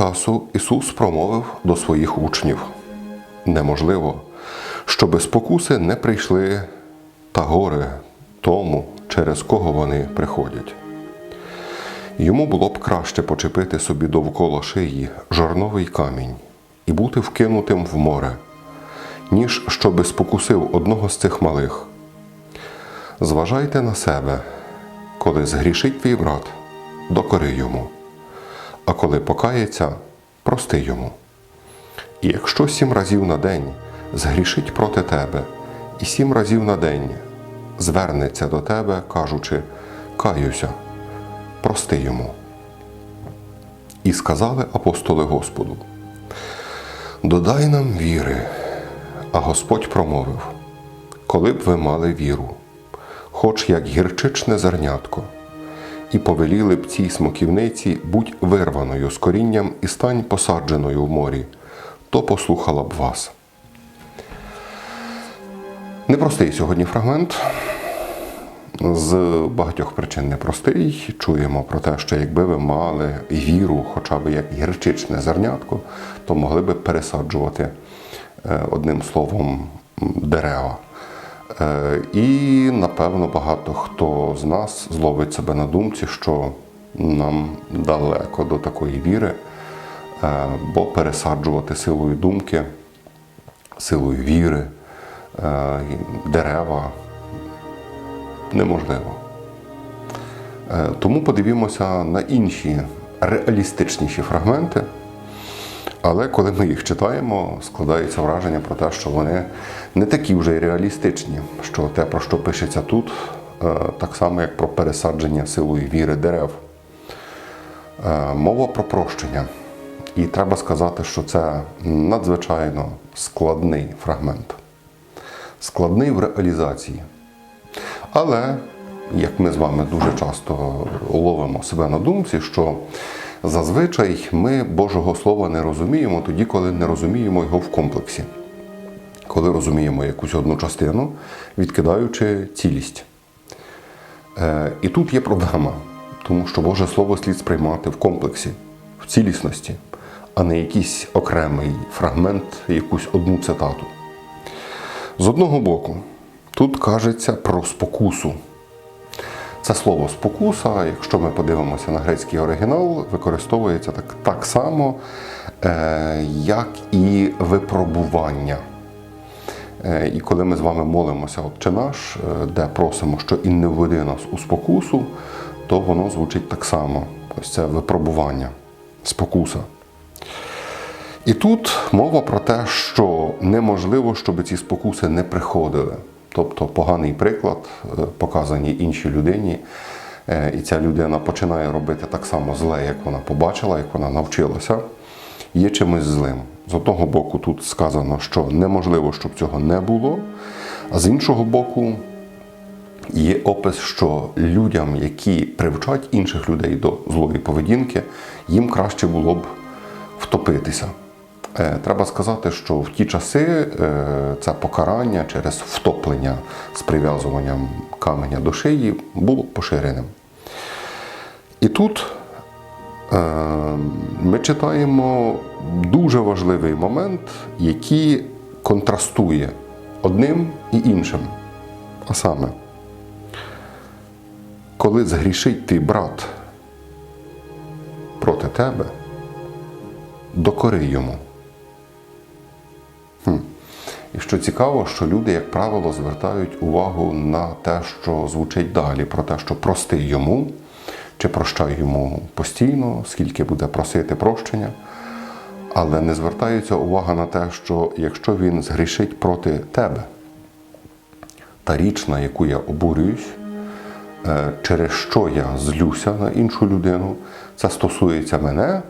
часу Ісус промовив до своїх учнів: неможливо, щоби спокуси не прийшли та горе тому, через кого вони приходять. Йому було б краще почепити собі довкола шиї жорновий камінь і бути вкинутим в море, ніж щоби спокусив одного з цих малих. Зважайте на себе, коли згрішить твій брат, докори йому, а коли покається, прости йому. І якщо сім разів на день згрішить проти тебе, і сім разів на день звернеться до тебе, кажучи, каюся, прости йому. І сказали апостоли Господу: Додай нам віри. А Господь промовив: Коли б ви мали віру, хоч як гірчичне зернятко, і повеліли б цій смоківниці будь вирваною з корінням і стань посадженою в морі, то послухала б вас. Непростий сьогодні фрагмент. З багатьох причин непростий. Чуємо про те, що якби ви мали віру, хоча б як гірчичне зернятко, то могли би пересаджувати е, одним словом дерева. Е, І напевно багато хто з нас зловить себе на думці, що нам далеко до такої віри, е, бо пересаджувати силою думки, силою віри, е, дерева неможливо. Тому подивімося на інші реалістичніші фрагменти. Але коли ми їх читаємо, складається враження про те, що вони не такі вже й реалістичні, що те, про що пишеться тут, е, так само, як про пересадження силою віри дерев. Е, Мова про прощення. І треба сказати, що це надзвичайно складний фрагмент. Складний в реалізації. Але, як ми з вами дуже часто ловимо себе на думці, що зазвичай ми Божого Слова не розуміємо тоді, коли не розуміємо його в комплексі, коли розуміємо якусь одну частину, відкидаючи цілість. Е, І тут є проблема, тому що Боже Слово слід сприймати в комплексі, в цілісності, а не якийсь окремий фрагмент, якусь одну цитату. З одного боку, тут кажеться про спокусу. Це слово спокуса, якщо ми подивимося на грецький оригінал, використовується так, так само, е, як і випробування. Е, І коли ми з вами молимося Отче наш, е, де просимо, що і не введи нас у спокусу, то воно звучить так само. Ось це випробування, спокуса. І тут мова про те, що неможливо, щоб ці спокуси не приходили. Тобто поганий приклад е, показаний іншій людині, е, і ця людина починає робити так само зле, як вона побачила, як вона навчилася, є чимось злим. З одного боку, тут сказано, що неможливо, щоб цього не було, а з іншого боку, є опис, що людям, які привчать інших людей до злої поведінки, їм краще було б втопитися. Е, Треба сказати, що в ті часи е, це покарання через втоплення з прив'язуванням каменя до шиї було поширеним. І тут е, ми читаємо дуже важливий момент, який контрастує одним і іншим. А саме, коли згрішить твій брат проти тебе, докори йому. Що цікаво, що люди, як правило, звертають увагу на те, що звучить далі, про те, що прости йому, чи прощай йому постійно, скільки буде просити прощення. Але не звертається увага на те, що якщо він згрішить проти тебе, та річ, на яку я обурююсь, е, через що я злюся на іншу людину, це стосується мене,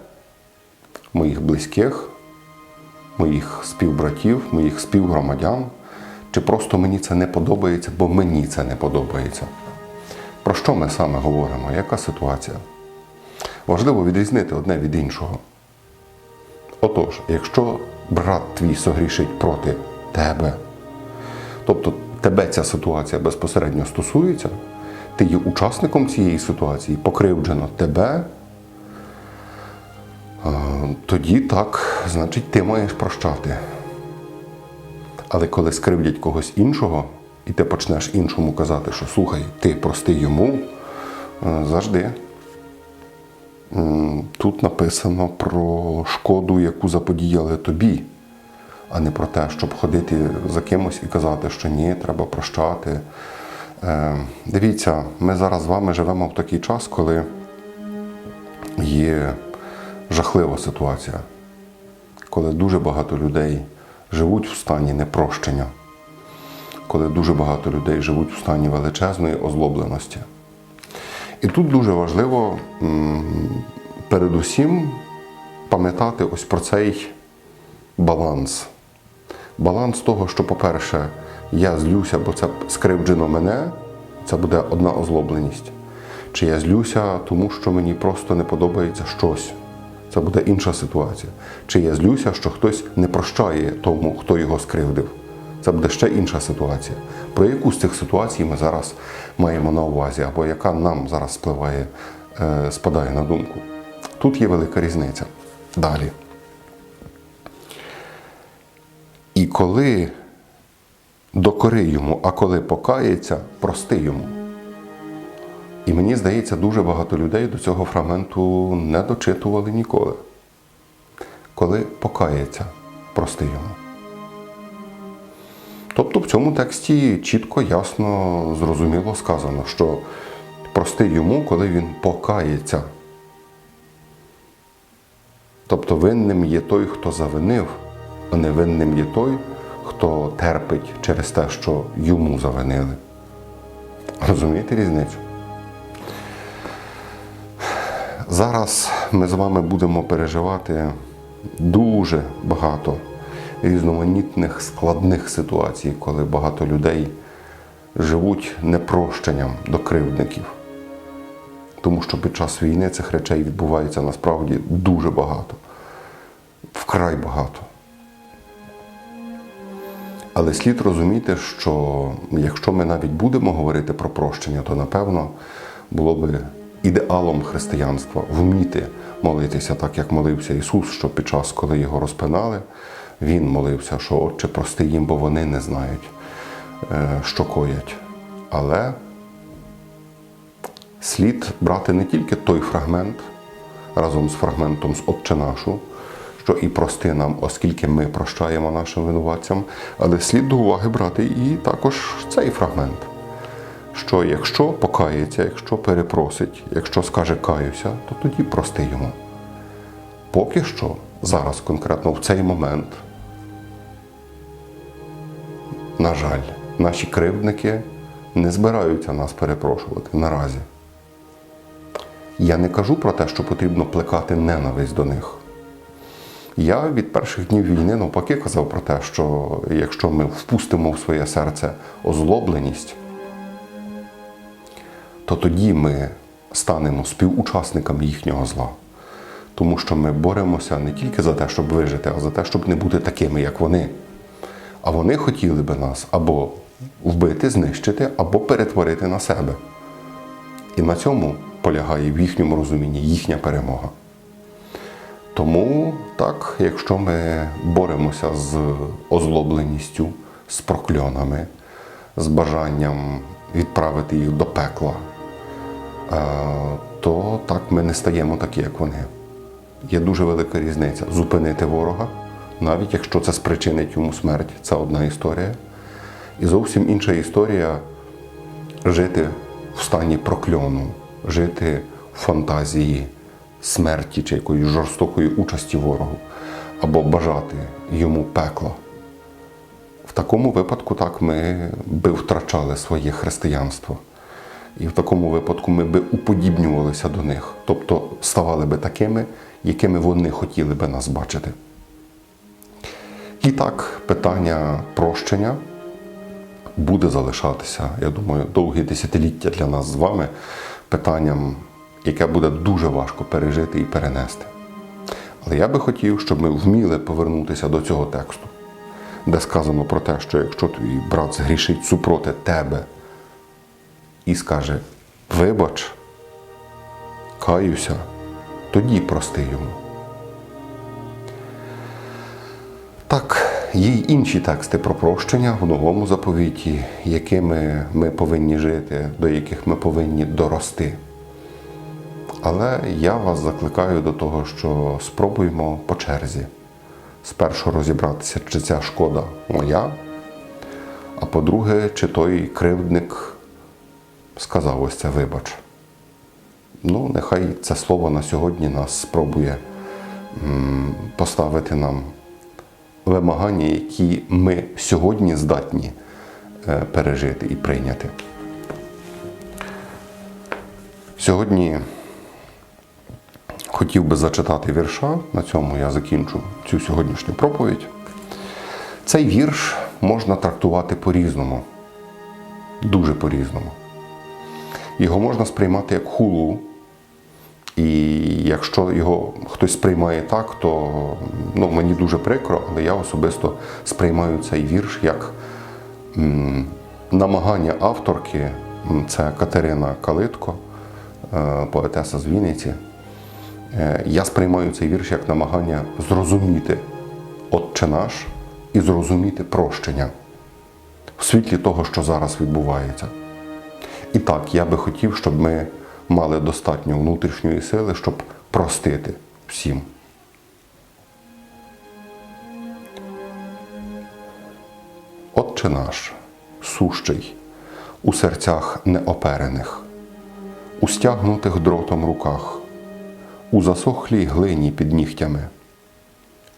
моїх близьких, моїх співбратів, моїх співгромадян, чи просто мені це не подобається, бо мені це не подобається. Про що ми саме говоримо? Яка ситуація? Важливо відрізнити одне від іншого. Отож, якщо брат твій согрішить проти тебе, тобто тебе ця ситуація безпосередньо стосується, ти є учасником цієї ситуації, покривджено тебе, тоді так, значить, ти маєш прощати. Але коли скривдять когось іншого, і ти почнеш іншому казати, що слухай, ти прости йому, е, завжди. Тут написано про шкоду, яку заподіяли тобі, а не про те, щоб ходити за кимось і казати, що ні, треба прощати. Е, Дивіться, ми зараз з вами живемо в такий час, коли є жахлива ситуація, коли дуже багато людей живуть в стані непрощення, коли дуже багато людей живуть в стані величезної озлобленості. І тут дуже важливо передусім пам'ятати ось про цей баланс. Баланс того, що, по-перше, я злюся, бо це скривджено мене, це буде одна озлобленість. Чи я злюся, тому що мені просто не подобається щось. Це буде інша ситуація. Чи я злюся, що хтось не прощає тому, хто його скривдив. Це буде ще інша ситуація. Про яку з цих ситуацій ми зараз маємо на увазі, або яка нам зараз спливає, е, спадає на думку. Тут є велика різниця. Далі. І коли докори йому, а коли покається, прости йому. І мені здається, дуже багато людей до цього фрагменту не дочитували ніколи. Коли покається, прости йому. Тобто в цьому тексті чітко, ясно, зрозуміло сказано, що прости йому, коли він покається. Тобто винним є той, хто завинив, а не винним є той, хто терпить через те, що йому завинили. Розумієте різницю? Зараз ми з вами будемо переживати дуже багато різноманітних складних ситуацій, коли багато людей живуть непрощенням до кривдників. Тому що під час війни цих речей відбувається насправді дуже багато, вкрай багато. Але слід розуміти, що якщо ми навіть будемо говорити про прощення, то напевно було би ідеалом християнства вміти молитися так, як молився Ісус, що під час, коли його розпинали, Він молився, що Отче, прости їм, бо вони не знають, е, що коять. Але слід брати не тільки той фрагмент разом з фрагментом з Отче нашу, що і прости нам, оскільки ми прощаємо нашим винуватцям, але слід до уваги брати і також цей фрагмент. Що якщо покається, якщо перепросить, якщо скаже каюся, то тоді прости йому. Поки що, зараз, конкретно в цей момент, на жаль, наші кривдники не збираються нас перепрошувати наразі. Я не кажу про те, що потрібно плекати ненависть до них. Я від перших днів війни навпаки казав про те, що якщо ми впустимо в своє серце озлобленість, то тоді ми станемо співучасниками їхнього зла. Тому що ми боремося не тільки за те, щоб вижити, а за те, щоб не бути такими, як вони. А вони хотіли би нас або вбити, знищити, або перетворити на себе. І на цьому полягає в їхньому розумінні їхня перемога. Тому так, якщо ми боремося з озлобленістю, з прокльонами, з бажанням відправити їх до пекла, то так ми не стаємо такі, як вони. Є дуже велика різниця. Зупинити ворога, навіть якщо це спричинить йому смерть, це одна історія. І зовсім інша історія жити в стані прокльону, жити в фантазії смерті чи якоїсь жорстокої участі ворогу, або бажати йому пекла. В такому випадку так ми би втрачали своє християнство. І в такому випадку ми би уподібнювалися до них, тобто ставали би такими, якими вони хотіли би нас бачити. І так, питання прощення буде залишатися, я думаю, довгі десятиліття для нас з вами питанням, яке буде дуже важко пережити і перенести. Але я би хотів, щоб ми вміли повернутися до цього тексту, де сказано про те, що якщо твій брат згрішить супроти тебе і скаже вибач, каюся, тоді прости йому. Так, є й інші тексти про прощення в новому заповіті, якими ми повинні жити, до яких ми повинні дорости. Але я вас закликаю до того, що спробуємо по черзі спершу розібратися, чи ця шкода моя, а по-друге, чи той кривдник сказав ось це вибач. Ну, нехай це слово на сьогодні нас спробує поставити нам вимагання, які ми сьогодні здатні е, пережити і прийняти. Сьогодні хотів би зачитати вірша, на цьому я закінчу цю сьогоднішню проповідь. Цей вірш можна трактувати по-різному, дуже по-різному. Його можна сприймати як хулу, і якщо його хтось сприймає так, то ну, мені дуже прикро, але я особисто сприймаю цей вірш як м, намагання авторки, це Катерина Калитко, е, поетеса з Вінниці. Е, Я сприймаю цей вірш як намагання зрозуміти Отче наш і зрозуміти прощення в світлі того, що зараз відбувається. І так, я би хотів, щоб ми мали достатньо внутрішньої сили, щоб простити всім. Отче наш, сущий, у серцях неоперених, у стягнутих дротом руках, у засохлій глині під нігтями,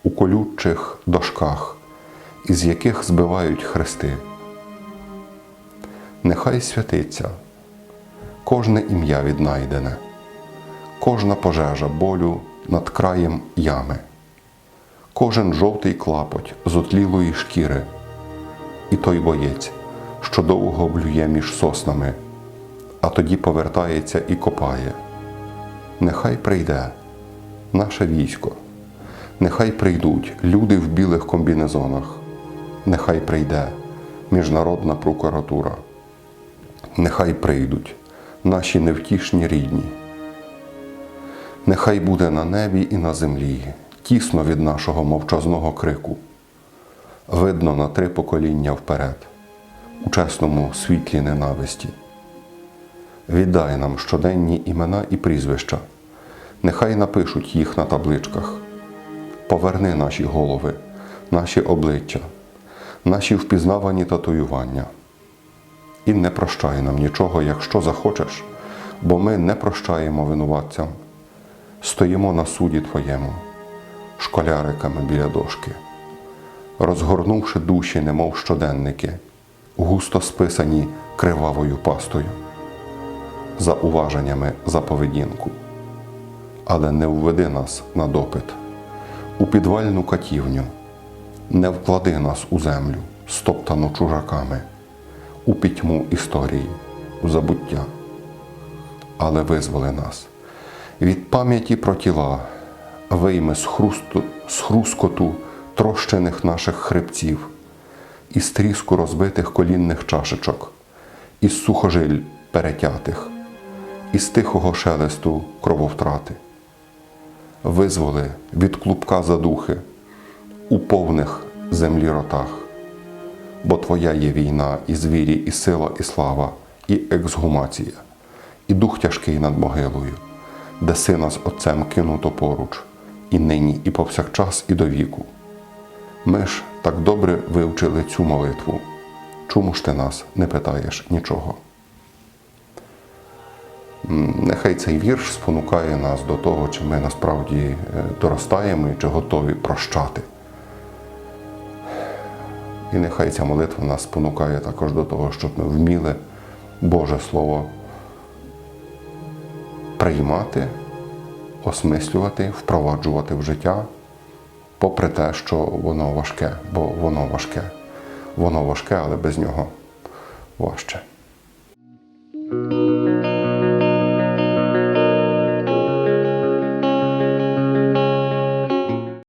у колючих дошках, із яких збивають хрести. Нехай святиться. Кожне ім'я віднайдене, кожна пожежа болю над краєм ями, кожен жовтий клапоть з отлілої шкіри, і той боєць, що довго блює між соснами, а тоді повертається і копає. Нехай прийде наше військо, нехай прийдуть люди в білих комбінезонах, нехай прийде Міжнародна прокуратура, нехай прийдуть наші невтішні рідні. Нехай буде на небі і на землі, тісно від нашого мовчазного крику, видно на три покоління вперед, у чесному світлі ненависті. Віддай нам щоденні імена і прізвища, нехай напишуть їх на табличках. Поверни наші голови, наші обличчя, наші впізнавані татуювання. І не прощай нам нічого, якщо захочеш, бо ми не прощаємо винуватцям. Стоїмо на суді Твоєму, школяриками біля дошки, розгорнувши душі, немов щоденники, густо списані кривавою пастою, за уваженнями за поведінку. Але не введи нас на допит, у підвальну катівню, не вклади нас у землю, стоптану чужаками у пітьму історії, у забуття, але визволи нас. Від пам'яті про тіла, вийми з, хрусту, з хрускоту трощених наших хребців, із тріску розбитих колінних чашечок, із сухожиль перетятих, із тихого шелесту крововтрати. Визволи від клубка задухи у повних землі ротах бо Твоя є війна, і звірі, і сила, і слава, і ексгумація, і дух тяжкий над могилою, де сина з Отцем кинуто поруч, і нині, і повсякчас, і до віку. Ми ж так добре вивчили цю молитву. Чому ж ти нас не питаєш нічого? Нехай цей вірш спонукає нас до того, чи ми насправді е, доростаємо і чи готові прощати. І нехай ця молитва нас спонукає також до того, щоб ми вміли Боже Слово приймати, осмислювати, впроваджувати в життя, попри те, що воно важке, бо воно важке. Воно важке, але без нього важче.